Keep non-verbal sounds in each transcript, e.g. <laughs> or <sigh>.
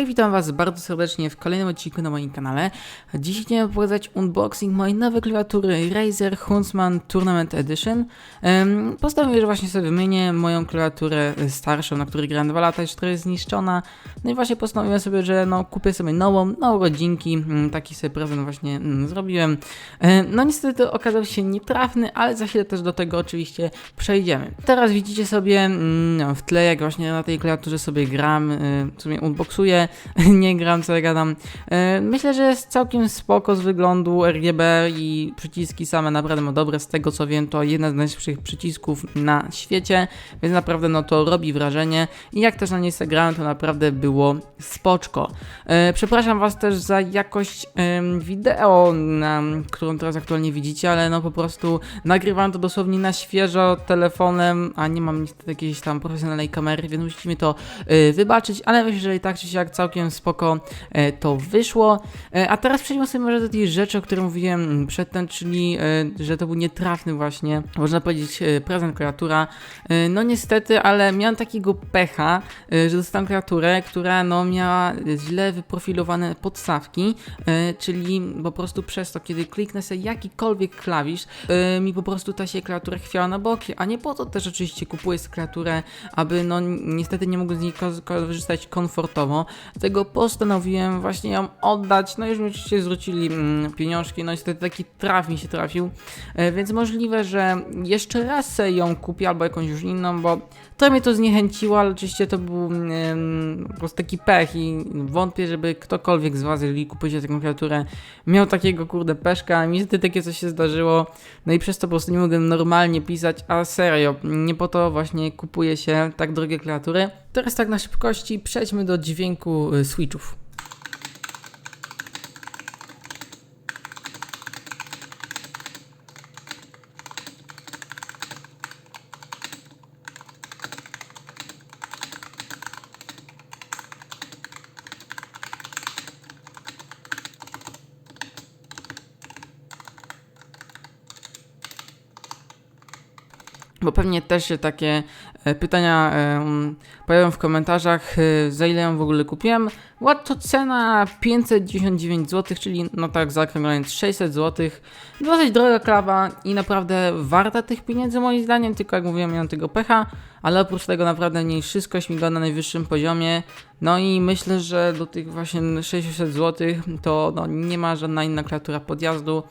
Hej, witam Was bardzo serdecznie w kolejnym odcinku na moim kanale. Dzisiaj chciałem pokazać unboxing mojej nowej klawiatury Razer Huntsman Tournament Edition. Postanowiłem, że właśnie sobie wymienię moją klawiaturę starszą, na której grałem 2 lata, już która jest zniszczona. No i właśnie postanowiłem sobie, że no, kupię sobie nową, na urodzinki. Mm, Taki sobie prezent właśnie mm, zrobiłem. No niestety okazał się nietrafny, ale za chwilę też do tego oczywiście przejdziemy. Teraz widzicie sobie mm, w tle, jak właśnie na tej klawiaturze sobie gram, y, w sumie unboxuję, <laughs> nie gram, co ja gadam. Y, Myślę, że jest całkiem spoko z wyglądu RGB i przyciski same naprawdę ma dobre, z tego co wiem to jedna z najlepszych przycisków na świecie, więc naprawdę no to robi wrażenie i jak też na niej grałem to naprawdę było spoczko. Y, Przepraszam was też za jakość wideo, na, którą teraz aktualnie widzicie, ale no po prostu nagrywam to dosłownie na świeżo telefonem, a nie mam niestety jakiejś tam profesjonalnej kamery, więc musicie mi to y, wybaczyć, ale myślę, że i tak czy siak całkiem spoko y, to wyszło. Y, a teraz przejdźmy sobie może do tej rzeczy, o której mówiłem mm, przedtem, czyli y, że to był nietrafny właśnie, można powiedzieć, prezent klawiatura. Y, no niestety, ale miałem takiego pecha, że dostałem klawiaturę, która no miała źle wyprofilowane podstawki, czyli po prostu przez to, kiedy kliknę sobie jakikolwiek klawisz, mi po prostu ta się klawiatura chwiała na boki, a nie po to też oczywiście kupuję klawiaturę, aby no niestety nie mogłem z niej ko- korzystać komfortowo, dlatego postanowiłem właśnie ją oddać, no już mi oczywiście zwrócili mm, pieniążki, no niestety taki traf mi się trafił, e, więc możliwe, że jeszcze raz ją kupię albo jakąś już inną, bo to mnie to zniechęciło, ale oczywiście to był mm, po prostu taki pech i wątpię, żeby ktokolwiek z Was, jeżeli kupujecie taką klawiaturę, miał takiego kurde peszka, mi niestety takie coś się zdarzyło, no i przez to po prostu nie mogłem normalnie pisać, a serio, nie po to właśnie kupuje się tak drogie klawiatury. Teraz tak na szybkości przejdźmy do dźwięku y, switchów. Bo pewnie też się takie e, pytania pojawią w komentarzach, e, za ile ją w ogóle kupiłem. Była to cena 599 zł, czyli no tak zaokrąglając 600 zł. Dosyć droga klawa i naprawdę warta tych pieniędzy moim zdaniem, tylko jak mówiłem, miałem tego pecha, ale oprócz tego naprawdę nie wszystko śmiga na najwyższym poziomie. No i myślę, że do tych właśnie 600 zł to no, nie ma żadna inna klawiatura podjazdu.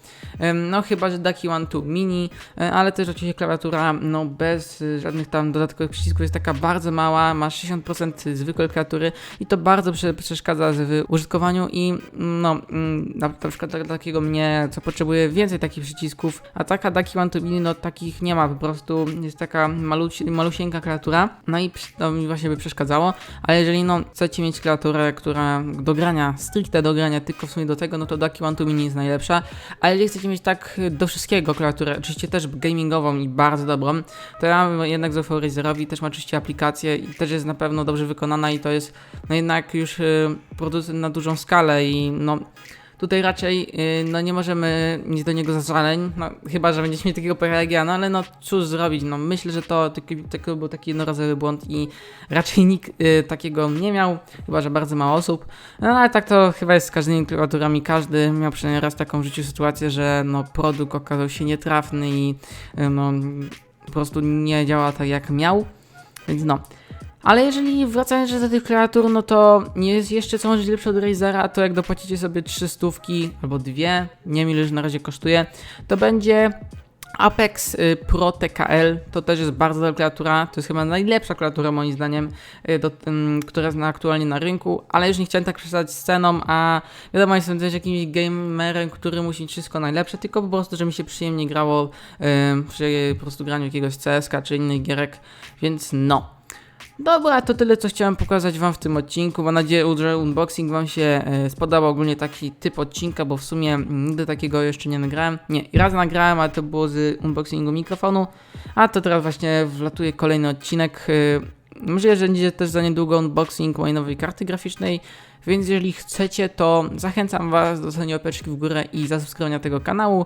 No chyba, że Ducky One 2 Mini, e, ale też oczywiście klawiatura no, bez y, żadnych tam dodatkowych przycisków. Jest taka bardzo mała, ma 60% zwykłej klawiatury i to bardzo prze- przeszkadza w użytkowaniu i no mm, na, na przykład dla takiego mnie, co potrzebuje więcej takich przycisków, a taka Ducky One 2 Mini no takich nie ma, po prostu jest taka maluci, malusieńka klawiatura, no i to mi właśnie by przeszkadzało, ale jeżeli no chcecie mieć klawiaturę, która do grania, stricte do grania tylko w sumie do tego, no to Ducky One 2 Mini jest najlepsza, ale jeżeli chcecie mieć tak do wszystkiego klawiaturę, oczywiście też gamingową i bardzo dobrą, to ja jednak zaufał Razerowi, też ma oczywiście aplikację i też jest na pewno dobrze wykonana i to jest no jednak już y, producent na dużą skalę i no tutaj raczej y, no nie możemy mieć do niego zażaleń, no chyba, że będziecie mieli takiego ja, no ale no cóż zrobić, no myślę, że to taki był taki jednorazowy błąd i raczej nikt y, takiego nie miał, chyba, że bardzo mało osób, no ale tak to chyba jest z każdymi klawiaturami, każdy miał przynajmniej raz taką w życiu sytuację, że no produkt okazał się nietrafny i y, no po prostu nie działa tak jak miał, więc no. Ale jeżeli wracając do tych klawiatur, no to nie jest jeszcze co może lepsze od Razera, to jak dopłacicie sobie 300 albo dwie, nie wiem ile już na razie kosztuje, to będzie Apex y, Pro TKL, to też jest bardzo dobra klawiatura, to jest chyba najlepsza klawiatura moim zdaniem, y, do, ym, która jest aktualnie na rynku, ale już nie chciałem tak przesadzać z ceną, a wiadomo, jestem też jakimś gamerem, który musi mieć wszystko najlepsze, tylko po prostu, że mi się przyjemnie grało ym, przy po prostu graniu jakiegoś CSK czy innych gierek, więc no. Dobra, to tyle, co chciałem pokazać Wam w tym odcinku. Mam nadzieję, że unboxing Wam się e, spodobał. Ogólnie taki typ odcinka, bo w sumie nigdy takiego jeszcze nie nagrałem. Nie, raz nagrałem, ale to było z unboxingu mikrofonu. A to teraz właśnie wlatuje kolejny odcinek. E, Możliwe, że będzie też za niedługo unboxing mojej nowej karty graficznej. Więc jeżeli chcecie, to zachęcam Was do zostania łapeczki w górę i zasubskrybowania tego kanału,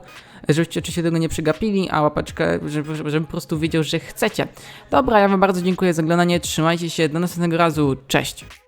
żebyście oczywiście tego nie przegapili, a łapeczkę, żeby, żebym po prostu wiedział, że chcecie. Dobra, ja Wam bardzo dziękuję za oglądanie, trzymajcie się, do następnego razu, cześć!